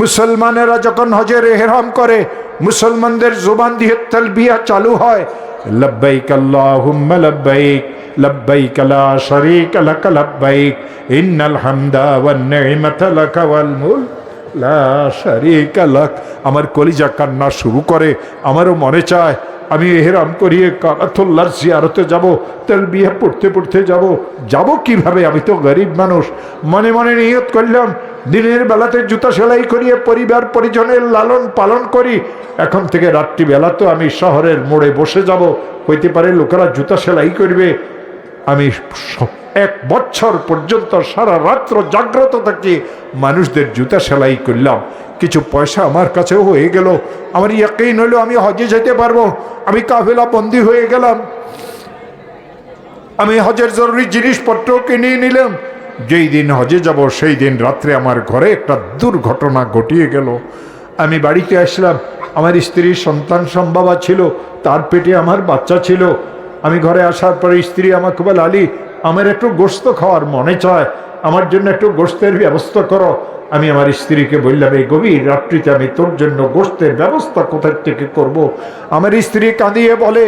মুসলমানেরা যখন হজের এহরাম করে, মুসলমানদের জোবান দিয়ে তালবিয়া চালু হয়, লব্বাইক আল্লাহুম্মা লব্বাইক লব্বাইক লা শারীকা লাক লব্বাইক, ইন্নাল হামদা ওয়ান নি'মাতা লাক ওয়াল মুলক, লা শারীকা লাক। আমার কলিজা কান্না শুরু করে, আমারও মনে চায়, আমি এহরাম করিয়ে কারাতুল্লার জিয়ারতে যাব, তেলবিয়া পড়তে পড়তে যাব। যাব কীভাবে? আমি তো গরিব মানুষ। মনে মনে নিয়ত করলাম দিনের বেলাতে জুতা সেলাই করিয়ে পরিবার পরিজনের লালন পালন করি। এখন থেকে রাত্রিবেলা তো আমি শহরের মোড়ে বসে যাব। হইতে পারে লোকেরা জুতা সেলাই করবে। আমি এক বছর পর্যন্ত সারা রাত্র জাগ্রত থাকি। মানুষদের জুতা সেলাই করলাম। কিছু পয়সা আমার কাছেও হয়ে গেল। আমার ইয়াকেই হলো আমি হজে যেতে পারব। আমি কাফেলা বন্দি হয়ে গেলাম। আমি হজের জরুরি জিনিসপত্র কিনে নিলাম। যেই দিন হজে যাব, সেই দিন রাত্রে আমার ঘরে একটা দুর্ঘটনা ঘটিয়ে গেল। আমি বাড়িতে আসলাম, আমার স্ত্রীর সন্তান সম্ভাবা ছিল, তার পেটে আমার বাচ্চা ছিল। আমি ঘরে আসার পরে স্ত্রী আমাকে বলে, আলী, আমার একটু গোস্ত খাওয়ার মনে চায়, আমার জন্য একটু গোস্তের ব্যবস্থা করো। আমি আমার স্ত্রীকে বললাম, এই গভীর রাত্রিতে আমি তোর জন্য গোস্তের ব্যবস্থা কোথার থেকে করব। আমার স্ত্রী কাঁদিয়ে বলে,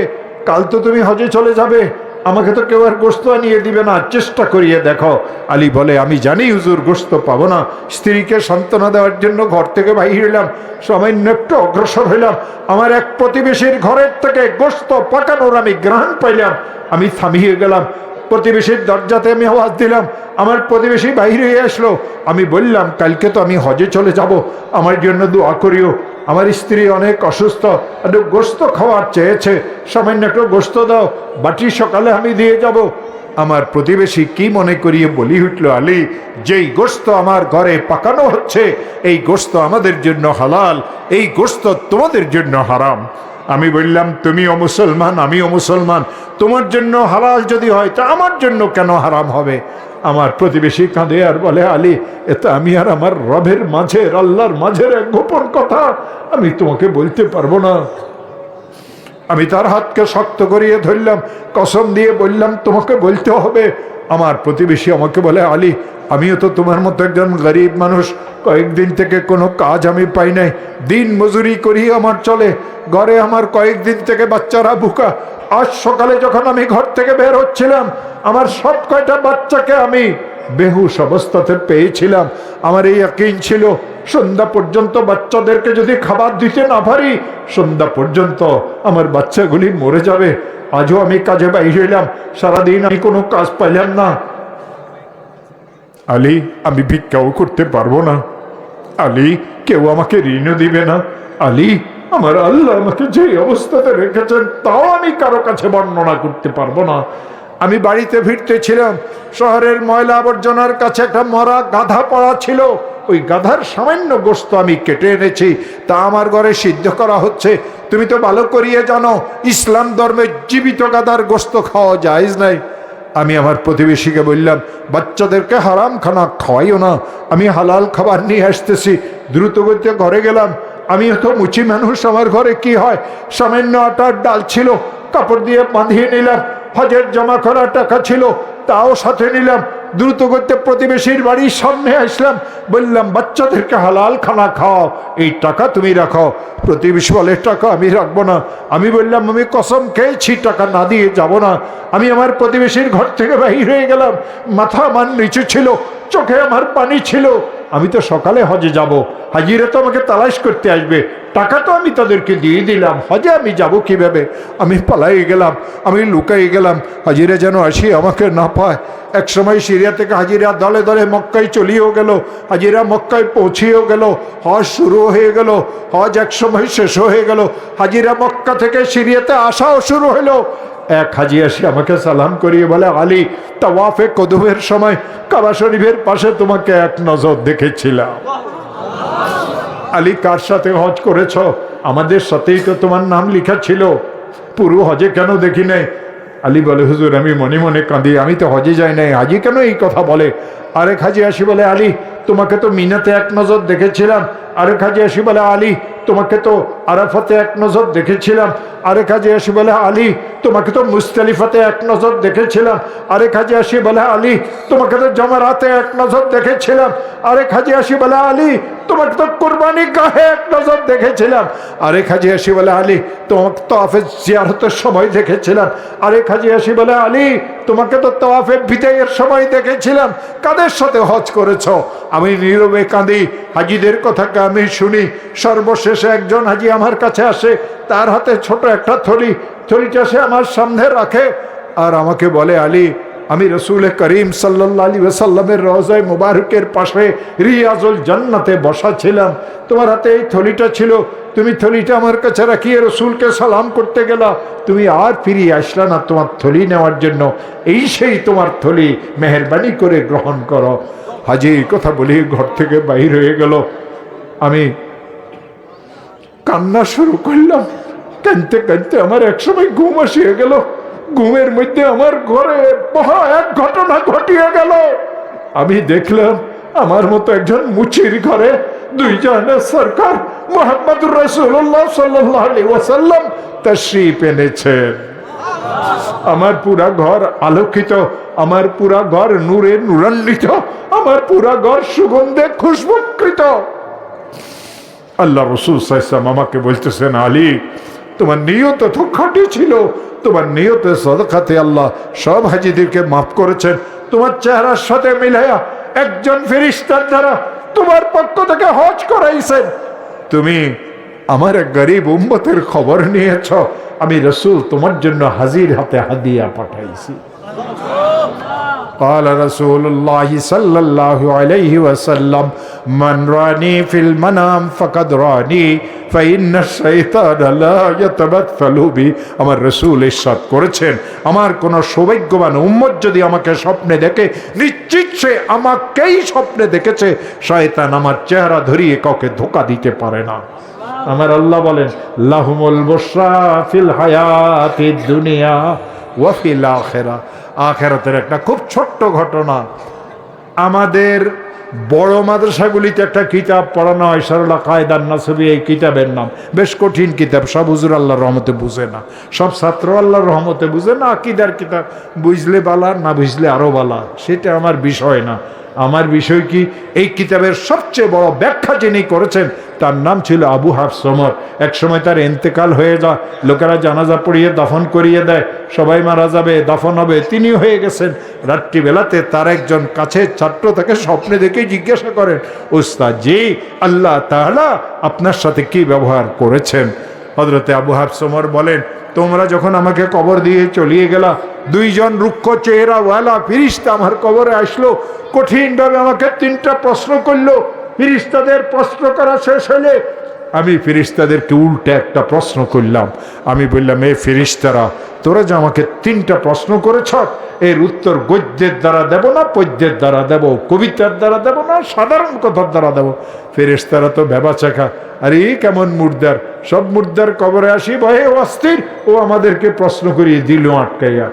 কাল তো তুমি হজে চলে যাবে আমাকে তো কেউ আর গোস্ত আনিয়ে দিবে না, চেষ্টা করিয়ে দেখো। আলী বলে, আমি জানি হুজুর গোস্ত পাবো না। স্ত্রীকে সান্ত্বনা দেওয়ার জন্য ঘর থেকে বাহির হইলাম সামান্য একটু অগ্রসর হইলাম। আমার এক প্রতিবেশীর ঘরের থেকে গোস্ত পাকানোর আমি গ্রহণ পাইলাম। আমি থামিয়ে গেলাম। প্রতিবেশীর দরজাতে আমি আওয়াজ দিলাম। আমার প্রতিবেশী বাইরে হয়ে আসলো। আমি বললাম, কালকে তো আমি হজে চলে যাব। আমার জন্য দোয়া করিও। আমার স্ত্রী অনেক অসুস্থ, একটু গোস্ত খাওয়ার চেয়েছে, সামান্য একটু গোস্ত দাও, বাটি সকালে আমি দিয়ে যাব। আমার প্রতিবেশী কি মনে করিয়ে বলি উঠল, আলী, যেই গোস্ত আমার ঘরে পাকানো হচ্ছে, এই গোস্ত আমাদের জন্য হালাল, এই গোস্ত তোমাদের জন্য হারাম। আমি বললাম, তুমিও মুসলমান, আমিও মুসলমান, তোমার জন্য হালাল যদি হয়, তা আমার জন্য কেন হারাম হবে? আমার প্রতিবেশী কাঁদে আর বলে, আলী এতে আমি আর আমার রবের মাঝের আল্লাহর মাঝের এক গোপন কথা। আমি তোমাকে বলতে পারব না। আমি তার হাতকে শক্ত করিয়ে ধরলাম, কসম দিয়ে বললাম, তোমাকে বলতে হবে। আমার প্রতিবেশী আমাকে বলে, আলী, আমিও তো তোমার মতো একজন গরিব মানুষ। কয়েকদিন থেকে কোনো কাজ আমি পাই নাই। দিন মজুরি করি আমার চলে। ঘরে আমার কয়েকদিন থেকে বাচ্চারা বুকা আজ সকালে যখন আমি ঘর থেকে বের হচ্ছিলাম, আমার সব কয়টা বাচ্চাকে আমি বেহুশ অবস্থাতে পেয়েছিলাম। আমার এই একই ছিল, সন্ধ্যা পর্যন্ত বাচ্চাদেরকে যদি খাবার দিতে না পারি, সন্ধ্যা পর্যন্ত আমার বাচ্চাগুলি মরে যাবে। আজও আমি কাজে বাইরে এলাম সারাদিন আমি কোনো কাজ পাইলাম না। আলী, আমি ভিক্ষাও করতে পারব না। আলী, কেউ আমাকে ঋণও দিবে না। আলী আমার আল্লাহ আমাকে যে অবস্থাতে রেখেছেন, তাও আমি কারও কাছে বর্ণনা করতে পারব না। আমি বাড়িতে ফিরতেছিলাম, শহরের ময়লা আবর্জনার কাছে একটা মরা গাধা পড়া ছিল। ওই গাধার সামান্য গোস্ত আমি কেটে এনেছি, তা আমার ঘরে সিদ্ধ করা হচ্ছে। তুমি তো ভালো করিয়ে জানো, ইসলাম ধর্মে জীবিত গাধার গোস্ত খাওয়া জায়েজ নাই। আমি আমার প্রতিবেশীকে বললাম, বাচ্চাদেরকে হারাম খানা খাওয়াইও না। আমি হালাল খাবার নিয়ে আসতেছি। দ্রুত গতিতে ঘরে গেলাম। আমি তো মুচি মানুষ, আমার ঘরে কি হয়? সামান্য আটার ডাল ছিল, কাপড় দিয়ে বাঁধিয়ে নিলাম, হজের জমা করা টাকা ছিল, তাও সাথে নিলাম। দ্রুত করতে প্রতিবেশীর বাড়ির সামনে আসলাম, বললাম, বাচ্চাদেরকে হালাল খানা খাও, এই টাকা তুমি রাখো। প্রতিবেশী বলে, টাকা আমি রাখব না। আমি বললাম, আমি কসম খেয়েছি, টাকা না দিয়ে যাব না। আমি আমার প্রতিবেশীর ঘর থেকে বাহির হয়ে গেলাম, মাথা আমার নিচু ছিল, চোখে আমার পানি ছিল। আমি তো সকালে হজে যাব। হাজিরা তো আমাকে তালাশ করতে আসবে। টাকা তো আমি তাদেরকে দিয়ে দিলাম। হজে আমি যাব কীভাবে? আমি পালাই গেলাম, আমি লুকাই গেলাম। হাজিরা যেন আসি, আমাকে না পায়। এক সময় সিরিয়া থেকে হাজিরা দলে দলে মক্কায় চলিয়েও গেল। হাজিরা মক্কায় পৌঁছেও গেল। হজ শুরু হয়ে গেল। হজ এক সময় শেষ হয়ে গেল। হাজিরা মক্কা থেকে সিরিয়াতে আসাও শুরু হলো। এক হাজি আসি আমাকে সালাম করিয়ে বলে, আলী, তাওয়াফে কদুমের সময় কাবা শরীফের পাশে তোমাকে এক নজর দেখেছিলাম। আলী, কার সাথে হজ করেছ? আমাদের সাথেই তো তোমার নাম লেখা ছিল। পুরো হজে কেন দেখি নাই? আলী বলে, হুজুর, আমি মনে মনে কাঁদি, আমি তো হজে যাই নাই। হাজি কেন এই কথা বলে? আরেক হাজি আসি বলে, আলী, তোমাকে তো মিনাতে এক নজর দেখেছিলাম। আরেক হাজি আসি বলে, আলী, তোমাকে তো আরাফাতে এক নজর দেখেছিলাম। আরেক হাজি আসি বলে, আলী, তোমাকে তো মুস্তালিফাতে এক নজর দেখেছিলাম। আরেক হাজি আসি বলে, আলী, তোমাকে তো জমারাতে এক নজর দেখেছিলাম। আরেক হাজি আসি বলে, আলী, তোমাকে তো কোরবানি গাহে এক নজর দেখেছিলাম। আরেক হাজি আসি বলে, আলী, তোমাকে তো আফে জিয়ারতের সময় দেখেছিলাম। আরেক হাজি আসি বলে, আলী, তোমাকে তো তোয়াফে বিদায়ের সময় দেখেছিলাম। কাদের সাথে হজ করেছ? আমি নীরবে কাঁদি। হাজিদের কথাকে আমি শুনি। সর্বশেষে একজন হাজি আমার কাছে আসে, তার হাতে ছোট একটা থলি। থলিটা সে আমার সামনে রাখে আর আমাকে বলে, আলী, আমি রসুল করিম সাল্লাহ আলী ওসাল্লামের রওজায় মুবারকের পাশে রিয়াজুল জান্নাতে বসা ছিলাম। তোমার হাতে এই থলিটা ছিল। তুমি থলিটা আমার কাছে রাখিয়ে রসুলকে সালাম করতে গেলা। তুমি আর ফিরিয়ে আসলা না তোমার থলি নেওয়ার জন্য। এই সেই তোমার থলি। মেহরবানি করে গ্রহণ করো। হাজি, এই কথা বলি ঘর থেকে বাইর হয়ে গেল। আমি কান্না শুরু করলাম। কানতে কানতে আমার একসময় ঘুম আসিয়ে গেল। ঘুমের মধ্যে আমার ঘরে মহা এক ঘটনা ঘটিয়ে গেল। আমি দেখলাম, আমার মতো একজন মুচির ঘরে দুই জনের সরকার মোহাম্মদুর রসুল্লাহ সাল্লাহ ওয়াসাল্লাম তশরিফ এনেছেন আমার পুরা ঘর আলোকিত, আমার পুরা ঘর নূরে নূরান্বিত, আমার পুরা ঘর সুগন্ধে খুশবুকৃত। আল্লাহ রসুল সাইসাম আমাকে বলতেছেন, আলী, তোমার নিয়ত তো খাঁটি ছিল, তোমার নিয়তে সদকাতে আল্লাহ সব হাজিদেরকে মাফ করেছেন। তোমার চেহারার সাথে মিলাইয়া একজন ফেরিস্তার দ্বারা তোমার পক্ষ থেকে হজ করাইছেন। তুমি আমার গরিব উম্মতের খবর নিয়েছ। আমি রসুল তোমার জন্য হাজির হাতে হাদিয়া পাঠাইছি। قال رسول الله صلى الله عليه وسلم من راني في المنام فقد راني فإن الشيطان لا يتمثل بي আমার রসুল ইরশাদ করেছেন আমার কোন সৌভাগ্যবান উম্মত যদি আমাকে স্বপ্নে দেখে নিশ্চিত সে আমাকেই স্বপ্নে দেখেছে শয়তান আমার চেহারা ধরিয়ে কাউকে ধোকা দিতে পারে না আমার আল্লাহ বলেন লাহুমুল বুশরা ফিল হায়াতিদ দুনিয়া ওয়া ফিল আখিরা আখেরাতের একটা খুব ছোট্ট ঘটনা। আমাদের বড় মাদ্রাসাগুলিতে একটা কিতাব পড়ানো হয় সরলা কায়দার নাসবি এই কিতাবের নাম। বেশ কঠিন কিতাব, সব হুজুর আল্লাহর রহমতে বুঝে না। সব ছাত্র আল্লাহর রহমতে বুঝে না, আকিদার কিতাব, বুঝলে বালা, না বুঝলে আরও বালা। সেটা আমার বিষয় না। আমার বিষয় কি, এই কিতাবের সবচেয়ে বড় ব্যাখ্যা যিনি করেছেন, তার নাম ছিল আবু হাফস সমর এক সময় তার এন্তেকাল হয়ে যায়, লোকেরা জানাজা পড়িয়ে দাফন করিয়ে দেয়, সবাই মারা যাবে, দাফন হবে তিনি হয়ে গেছেন। রাত্রিবেলাতে তার একজন কাছের ছাত্র তাকে স্বপ্নে দেখে জিজ্ঞাসা করেন ওস্তাদ জি আল্লাহ তাহলা আপনার সাথে কি ব্যবহার করেছেন? হজরতে আবু হাফসমর বলেন, তোমরা যখন আমাকে কবর দিয়ে চলিয়ে গেলা, দুইজন রুক্ষ চেহারা ওয়ালা ফিরিস্তা আমার কবরে আসলো, কঠিনভাবে আমাকে তিনটা প্রশ্ন করল। ফিরিস্তাদের প্রশ্ন করা শেষ হলে আমি ফিরিস্তাদেরকে উল্টে একটা প্রশ্ন করলাম। আমি বললাম, এ ফিরিস্তারা, তোরা যে আমাকে তিনটা প্রশ্ন করেছ, এর উত্তর গদ্যের দ্বারা দেব না, পদ্যের দ্বারা দেব, কবিতার দ্বারা দেব না, সাধারণ কথার দ্বারা দেব। ফেরেস্তারা তো ভেবা চাকা আরে, কেমন মুর্দার? সব মুর্দার কবরে আসি, ভয়ে অস্থির। ও আমাদেরকে প্রশ্ন করিয়ে দিল আটকাইয়া।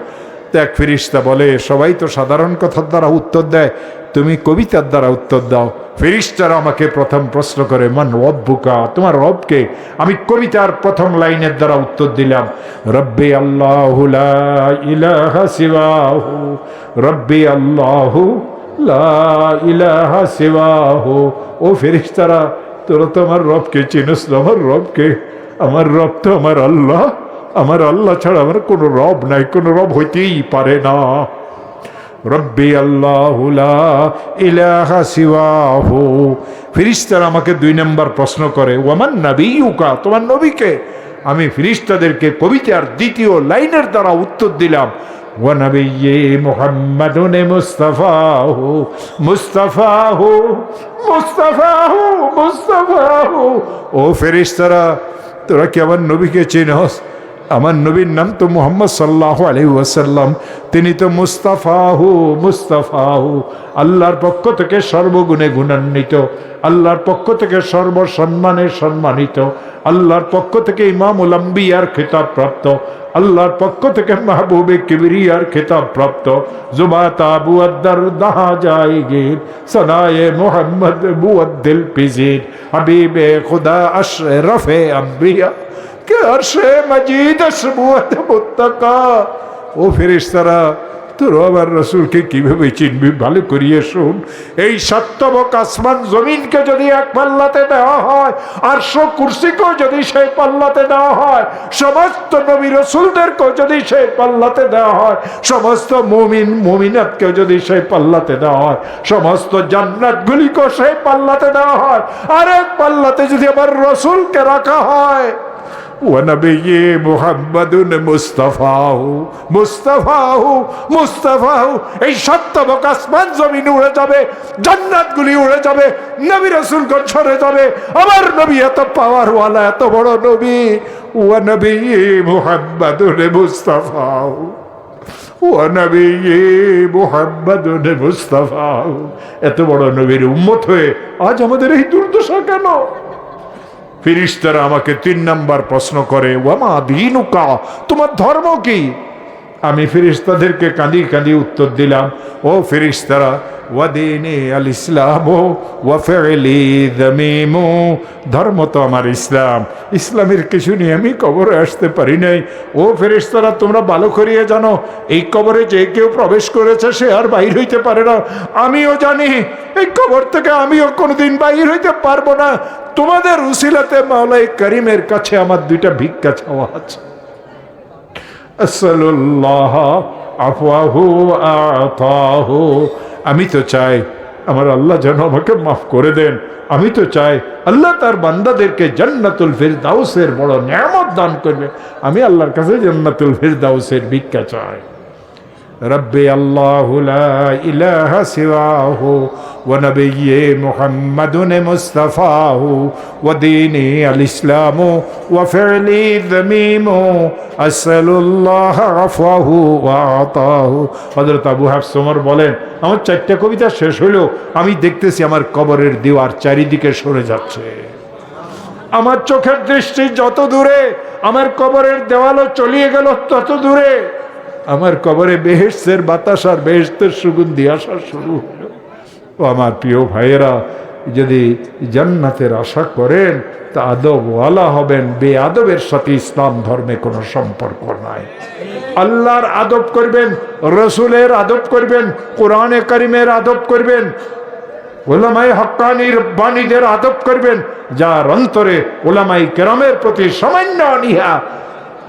এক ফিরিস্তা বলে, সবাই তো সাধারণ কথার দ্বারা উত্তর দেয়। তুমি কবিতার দ্বারা উত্তর দাও। ফিরিস্তারা আমাকে প্রথম প্রশ্ন করে, মান রব্বুকা? তোমার রবকে আমি কবিতার প্রথম লাইনের দ্বারা উত্তর দিলাম, রব্বি আল্লাহ রব্বি আল্লাহু ইলাহা সিবাহু ও ফেরিস্তারা, তোরা তো আমার রবকে চিনিস আমার রবকে, আমার রব তো আমার আল্লাহ আমার আল্লাহ ছাড়া আমার কোনো রব নাই, কোনো রব হইতেই পারে না। রব্বি আল্লাহ ইলাহা সিওয়াহু ফিরিস্তার আমাকে দুই নম্বর প্রশ্ন করে ওমান নবীকা তোমার নবীকে আমি ফিরিস্তাদেরকে কবিতার দ্বিতীয় লাইনের দ্বারা উত্তর দিলাম ونبي محمد مصطفاه مصطفاه مصطفاه مصطفاه ও ফেরিস্তারা তোরা কি আমার নবীকে চিনস আমার নবীর নাম তো মোহাম্মদ সাল্লাহ আলহি ওয়াসাল্লাম। তিনি তো মুস্তাফাহু মুস্তাফাহু। আল্লাহর পক্ষ থেকে সর্বগুণে গুণান্বিত। আল্লাহর পক্ষ থেকে সর্বসম্মানে সম্মানিত। আল্লাহর পক্ষ থেকে ইমাম উলাম্বিয়ার খেতাব প্রাপ্ত। আল্লাহর পক্ষ থেকে মাহবুবে কিবরিয়ার খেতাব প্রাপ্ত। জুবাত আবু আদ্দার দাহা জায়গির সদায়ে মোহাম্মদ মুআদ্দিল পিজির হাবিবে খুদা আশরফে আম্বিয়া। কে আরশে মজিদ আসমুয়াত মুত্তাকা? ও ফেরেশতারা, তোর আমার রসুলকে কীভাবে চিনবি? ভালো করিয়ে শুন। এই সত্যবক আসমান জমিনকে যদি এক পাল্লাতে দেওয়া হয়, আর সো কুর্সিকেও যদি সেই পাল্লাতে দেওয়া হয়, সমস্ত নবী রসুলদেরকেও যদি সেই পাল্লাতে দেওয়া হয়, সমস্ত মুমিন, মুমিনাতকেও যদি সেই পাল্লাতে দেওয়া হয়, সমস্ত জান্নাতগুলিকেও সেই পাল্লাতে দেওয়া হয় আর এক পাল্লাতে যদি আমার রসুলকে রাখা হয় ونبي محمد মুস্তাফাহ মুস্তাফাহ মুস্তাফাহ এই সত্যবক আসমান জমিন উড়ে যাবে জান্নাতগুলি উড়ে যাবে নবী রসুলগণ সরে যাবে আমার নবী এত পাওয়ারওয়ালা এত বড় নবী ওয়ানবী মুহাম্মাদুন মুস্তাফাহ ওয়ানবী মুহাম্মাদুন মুস্তাফাহ এত বড় নবীর উম্মত হয়ে আজ আমাদের এই দুর্দশা কেন ফিরিস্তারা আমাকে তিন নাম্বার প্রশ্ন করে, ওয়ামা দিনুকা? তোমার ধর্ম কি? আমি ফিরিস্তাদেরকে কাঁদি কাঁদি উত্তর দিলাম, ও ফিরিস্তারা ওয়াদিনে আল ইসলাম ও ওয়াফেলি দমিমু। ধর্ম তো আমার ইসলাম। ইসলামের কিছু নিয়ে আমি কবরে আসতে পারি নাই। ও ফেরিস্তারা তোমরা ভালো করিয়ে জানো, এই কবরে যে কেউ প্রবেশ করেছে, সে আর বাইর হইতে পারে না। আমিও জানি, এই কবর থেকে আমিও কোনোদিন বাইর হইতে পারব না। তোমাদের উসিলাতে মাওলাই করিমের কাছে আমার দুইটা ভিক্ষা চাওয়া আছে। আসসালুল্লাহ আফওয়াহু আতাহু। আমি তো চাই আমার আল্লাহ যেন আমাকে মাফ করে দেন। আমি তো চাই আল্লাহ তার বান্দাদেরকে জান্নাতুল ফিরদাউসের বড় নিয়ামত দান করবে। আমি আল্লাহর কাছে জান্নাতুল ফিরদাউসের ভিক্ষা চাই। ربي الله لا إله سواه ونبي محمد مصطفاه وديني الإسلام وفعلي ذميم أسأل الله عفوه وأعطاه হযরত আবু হাফস ওমর বলেন আমার চারটা কবিতা শেষ হলো আমি দেখতেছি আমার কবরের দেওয়ার চারিদিকে সরে যাচ্ছে আমার চোখের দৃষ্টি যত দূরে আমার কবরের দেওয়ালও চলিয়ে গেল তত দূরে আমার কবরে বেহেস্তের বাতাস আর বেহেস্তের সুগন্ধি আসা শুরু হলো। ও আমার প্রিয় ভাইয়েরা, যদি জান্নাতের আশা করেন, তা আদবওয়ালা হবেন বে আদবের সাথে ইসলাম ধর্মে কোনো সম্পর্ক নাই। আল্লাহর আদব করবেন, রসুলের আদব করবেন, কোরআনে করিমের আদব করবেন ওলামাই হক্কানি রব্বানীদের আদব করবেন, যার অন্তরে ওলামাই কেরামের প্রতি সামান্য অনীহা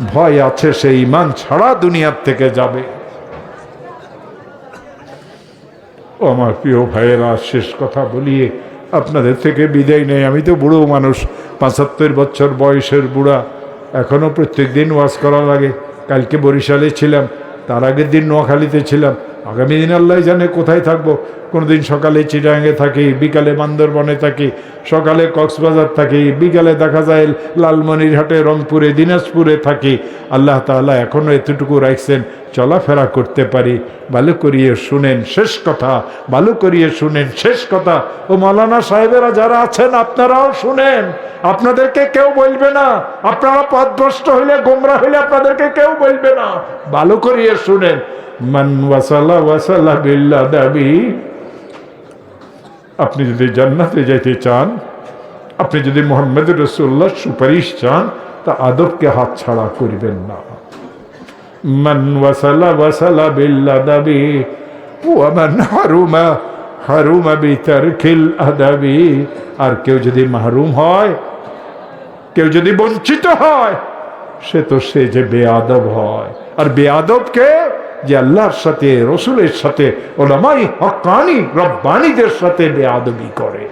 ভয় আছে, সেই ইমান ছাড়া দুনিয়ার থেকে যাবে। ও আমার প্রিয় ভাইয়েরা, শেষ কথা বলিয়ে আপনাদের থেকে বিদায় নেই। আমি তো বুড়ো মানুষ, পঁচাত্তর বছর বয়সের বুড়া। এখনও প্রত্যেক দিন ওয়াজ করা লাগে। কালকে বরিশালে ছিলাম, তার আগের দিন নোয়াখালীতে ছিলাম। আগামী দিন আল্লাহ জানে কোথায় থাকব। কোনোদিন সকালে চিটাঙ্গে থাকি, বিকালে বান্দরবনে থাকি, সকালে কক্সবাজার থাকি, বিকালে দেখা যায় লালমনিরহাটে, রংপুরে, দিনাজপুরে থাকি। আল্লাহ তাআলা এখনও এতটুকু রাখছেন, চলাফেরা করতে পারি। ভালো করিয়ে শুনেন, শেষ কথা। ভালো করিয়ে শুনেন, শেষ কথা। ও মৌলানা সাহেবেরা যারা আছেন, আপনারাও শুনেন। আপনাদেরকে কেউ বলবে না। আপনারা পথভ্রষ্ট হইলে, গোমরা হইলে আপনাদেরকে কেউ বলবে না। ভালো করিয়ে শুনেন। মান ওয়াসালা ওয়াসালা বিল্লা দাবি। আপনি যদি জান্নাতে যাইতে চান, আপনি যদি মোহাম্মদ রসুল্লাহ সুপারিশ চান, তা আদবকে হাত ছাড়া করবেন না। মান ওয়াসালা ওয়াসালা বিল্লা দাবি ওয়ামান হারুমা হারুমা বিতারখিল আদাবি। আর কেউ যদি মাহরুম হয়, কেউ যদি বঞ্চিত হয়, সে তো সে যে বেআদব হয়। আর বেআদবকে যে আল্লাহর সাথে, রসুলের সাথে, ওলামাই হকানি, রব্বানিদের সাথে বেআদবি করে।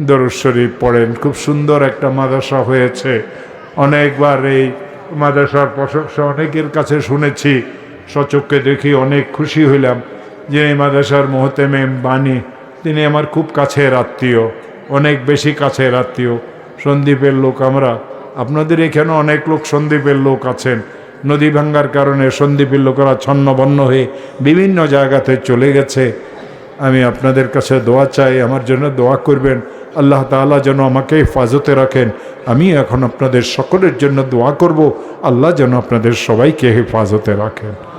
দরুদ শরীফ পড়েন, খুব সুন্দর একটা মাদ্রাসা হয়েছে। অনেকবার এই মাদ্রাসার প্রশংসা অনেকের কাছে শুনেছি সচক্ষে দেখি অনেক খুশি হইলাম যে এই মাদ্রাসার মোহতেমে বাণী, তিনি আমার খুব কাছের আত্মীয়, অনেক বেশি কাছের আত্মীয়। সন্দীপের লোক আমরা, আপনাদের এখানে অনেক লোক সন্দীপের লোক আছেন নদী ভাঙ্গার কারণে সন্দীপের লোকেরা ছন্নবন্ন হয়ে বিভিন্ন জায়গাতে চলে গেছে। আমি আপনাদের কাছে দোয়া চাই, আমার জন্য দোয়া করবেন। আল্লাহ তালা যেন আমাকে হেফাজতে রাখেন। আমি এখন আপনাদের সকলের জন্য দোয়া করব। আল্লাহ যেন আপনাদের সবাইকে হেফাজতে রাখেন।